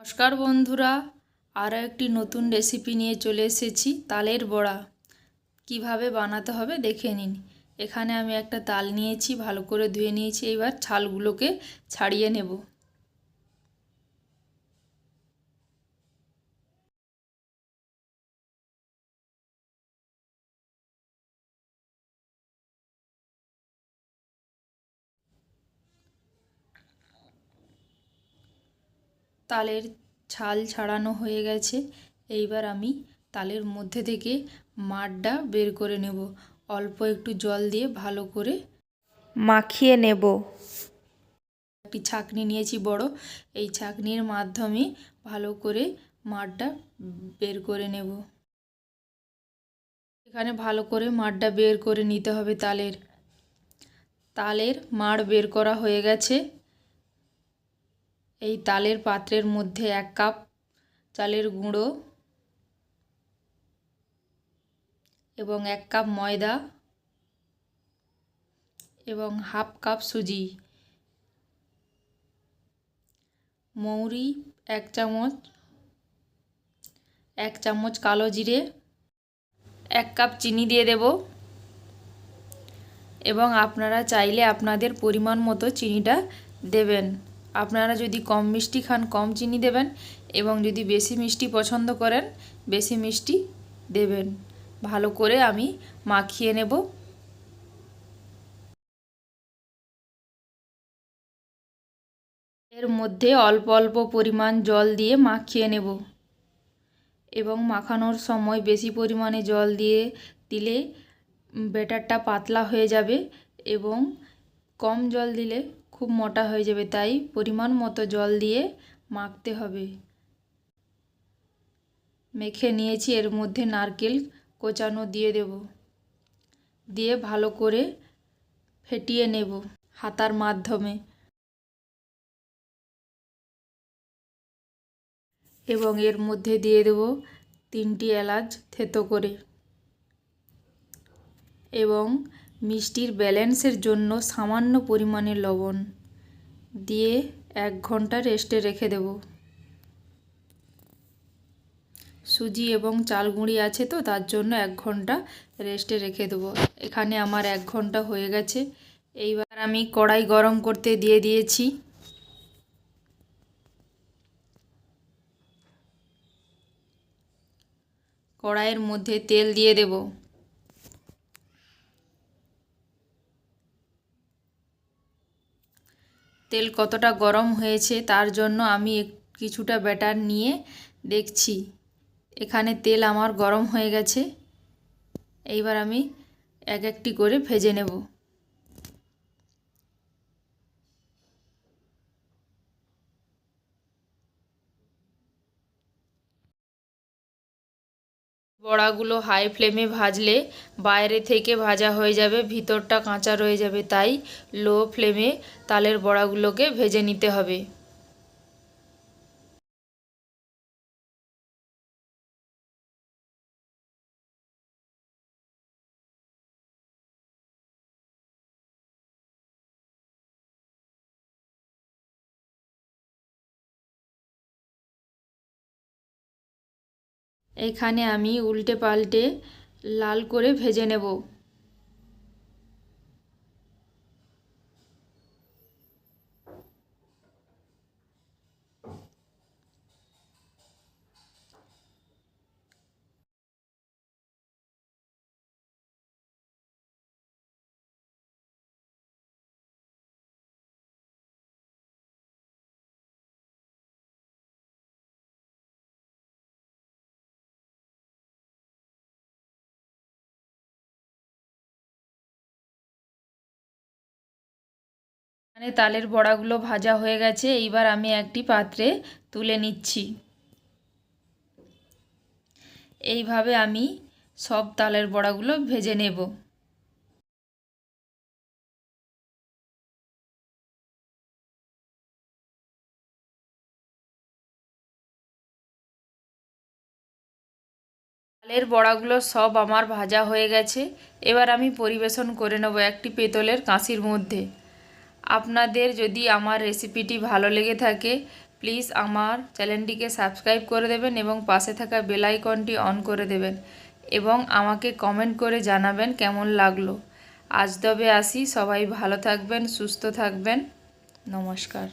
নমস্কার বন্ধুরা, আরও একটি নতুন রেসিপি নিয়ে চলে এসেছি, তালের বড়া। কীভাবে বানাতে হবে দেখে নিন। এখানে আমি একটা তাল নিয়েছি, ভালো করে ধুয়ে নিয়েছি, এবার ছালগুলোকে ছাড়িয়ে নেব। তালের ছাল ছাড়ানো হয়ে গেছে। এইবার আমি তালের মধ্যে থেকে মাড়টা বের করে নেব। অল্প একটু জল দিয়ে ভালো করে মাখিয়ে নেব। একটি ছাকনি নিয়েছি বড়। এই ছাকনির মাধ্যমে ভালো করে মাড়টা বের করে নেব। এখানে ভালো করে মাড়টা বের করে নিতে হবে তালের। তালের মাড় বের করা হয়ে গেছে। এই তালের পাত্রের মধ্যে এক কাপ চালের গুঁড়ো এবং এক কাপ ময়দা এবং হাফ কাপ সুজি। মৌরি, এক চামচ এক চামচ কালো জিরে, এক কাপ চিনি দিয়ে দেব। এবং আপনারা চাইলে আপনাদের পরিমাণ মতো চিনিটা দেবেন। আপনারা যদি কম মিষ্টি খান, কম চিনি দেবেন এবং যদি বেশি মিষ্টি পছন্দ করেন, বেশি মিষ্টি দেবেন। ভালো করে আমি মাখিয়ে নেব। এর মধ্যে অল্প অল্প পরিমাণ জল দিয়ে মাখিয়ে নেব। এবং মাখানোর সময় বেশি পরিমাণে জল দিয়ে দিলে ব্যাটারটা পাতলা হয়ে যাবে এবং কম জল দিলে খুব মোটা হয়ে যাবে, তাই পরিমাণ মতো জল দিয়ে মাখতে হবে। মেখে নিয়েছি, এর মধ্যে নারকেল কোচানো দিয়ে দেব। দিয়ে ভালো করে ফেটিয়ে নেব হাতার মাধ্যমে। এবং এর মধ্যে দিয়ে দেব তিনটি এলাচ থেতো করে। এবং মিষ্টির ব্যালেন্সের জন্য সামান্য পরিমাণে লবণ দিয়ে এক ঘণ্টা রেস্টে রেখে দেব। সুজি এবং চাল গুঁড়ি আছে তো, তার জন্য এক ঘণ্টা রেস্টে রেখে দেবো। এখানে আমার এক ঘণ্টা হয়ে গেছে। এইবার আমি কড়াই গরম করতে দিয়ে দিয়েছি। কড়াইয়ের মধ্যে তেল দিয়ে দেব। তেল কতটা গরম হয়েছে তার জন্য আমি কিছুটা ব্যাটার নিয়ে দেখছি। এখানে তেল আমার গরম হয়ে গেছে। এইবার আমি এক একটি করে ভেজে নেব। বড়াগুলো হাই ফ্লেমে ভাজলে বাইরে থেকে ভাজা হয়ে যাবে, ভিতরটা কাঁচা রয়ে যাবে, তাই লো ফ্লেমে তালের বড়াগুলোকে ভেজে নিতে হবে। এখানে আমি উল্টে পাল্টে লাল করে ভেজে নেব। এখানে তালের বড়াগুলো ভাজা হয়ে গেছে, এইবার আমি একটি পাত্রে তুলে নিচ্ছি। এইভাবে আমি সব তালের বড়াগুলো ভেজে নেব। তালের বড়াগুলো সব আমার ভাজা হয়ে গেছে, এবার আমি পরিবেশন করে নেব একটি পেতলের কাঁসির মধ্যে। আপনাদের যদি আমার রেসিপিটি ভালো লেগে থাকে প্লিজ আমার চ্যানেলটিকে সাবস্ক্রাইব করে দেবেন এবং পাশে থাকা বেল আইকনটি অন করে দেবেন এবং আমাকে কমেন্ট করে জানাবেন কেমন লাগল। আজ তবে আসি, সবাই ভালো থাকবেন, সুস্থ থাকবেন। নমস্কার।